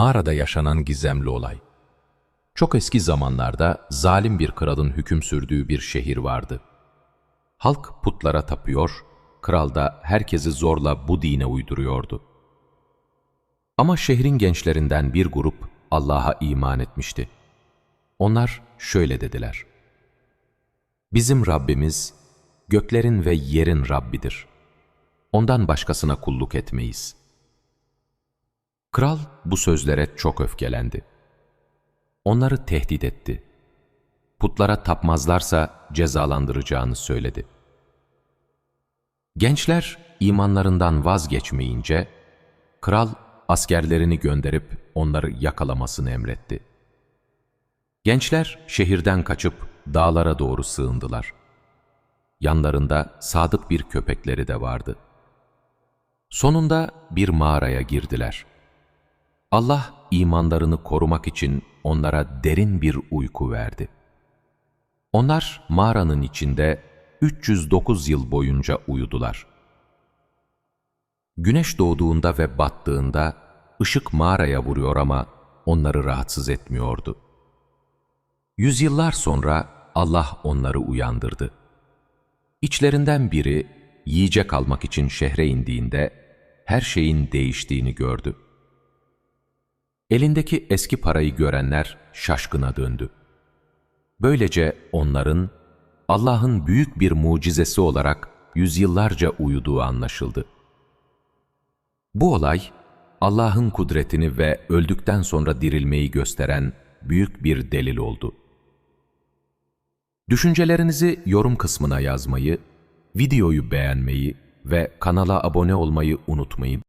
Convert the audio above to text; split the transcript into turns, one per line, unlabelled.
Mağarada yaşanan gizemli olay. Çok eski zamanlarda zalim bir kralın hüküm sürdüğü bir şehir vardı. Halk putlara tapıyor, kral da herkesi zorla bu dine uyduruyordu. Ama şehrin gençlerinden bir grup Allah'a iman etmişti. Onlar şöyle dediler. Bizim Rabbimiz göklerin ve yerin Rabbidir. Ondan başkasına kulluk etmeyiz. Kral bu sözlere çok öfkelendi. Onları tehdit etti. Putlara tapmazlarsa cezalandıracağını söyledi. Gençler imanlarından vazgeçmeyince, kral askerlerini gönderip onları yakalamasını emretti. Gençler şehirden kaçıp dağlara doğru sığındılar. Yanlarında sadık bir köpekleri de vardı. Sonunda bir mağaraya girdiler. Allah imanlarını korumak için onlara derin bir uyku verdi. Onlar mağaranın içinde 309 yıl boyunca uyudular. Güneş doğduğunda ve battığında ışık mağaraya vuruyor ama onları rahatsız etmiyordu. Yüzyıllar sonra Allah onları uyandırdı. İçlerinden biri yiyecek almak için şehre indiğinde her şeyin değiştiğini gördü. Elindeki eski parayı görenler şaşkına döndü. Böylece onların Allah'ın büyük bir mucizesi olarak yüzyıllarca uyuduğu anlaşıldı. Bu olay, Allah'ın kudretini ve öldükten sonra dirilmeyi gösteren büyük bir delil oldu. Düşüncelerinizi yorum kısmına yazmayı, videoyu beğenmeyi ve kanala abone olmayı unutmayın.